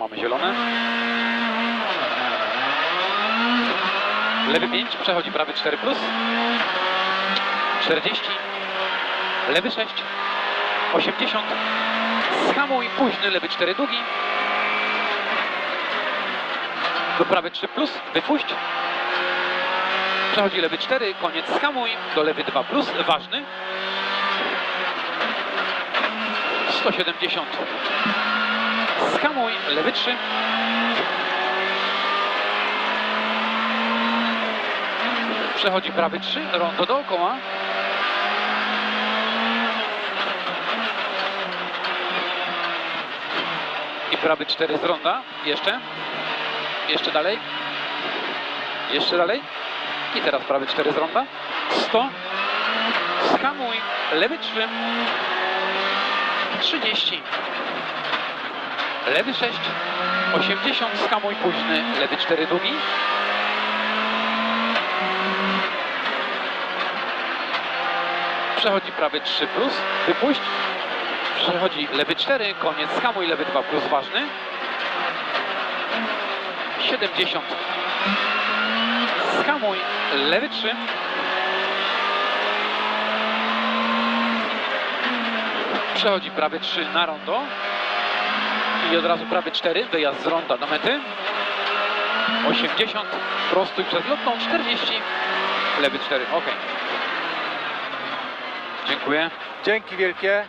mamy zielone. Lewy 5, przechodzi prawy 4 plus. 40. Lewy 6. 80. Schamuj, późny, lewy 4 długi. Do prawy 3 plus, wypuść. Przechodzi lewy 4, koniec, schamuj. Do lewy 2 plus, ważny. 170. Skamuj, lewy 3. Przechodzi prawy 3, rondo dookoła. I prawy 4 z ronda. Jeszcze. Jeszcze dalej. Jeszcze dalej. I teraz prawy 4 z ronda. 100. Skamuj, lewy 3. 30. Lewy 6. 80. Skamuj późny. Lewy 4 długi. Przechodzi prawy 3 plus. Wypuść. Przechodzi lewy 4. Koniec. Skamuj lewy 2 plus ważny. 70. Skamuj lewy 3. Przechodzi prawy 3 na rondo. I od razu prawy 4, wyjazd z ronda do mety. 80, prostuj przed lotną, 40, lewy 4, ok. Dziękuję. Dzięki wielkie.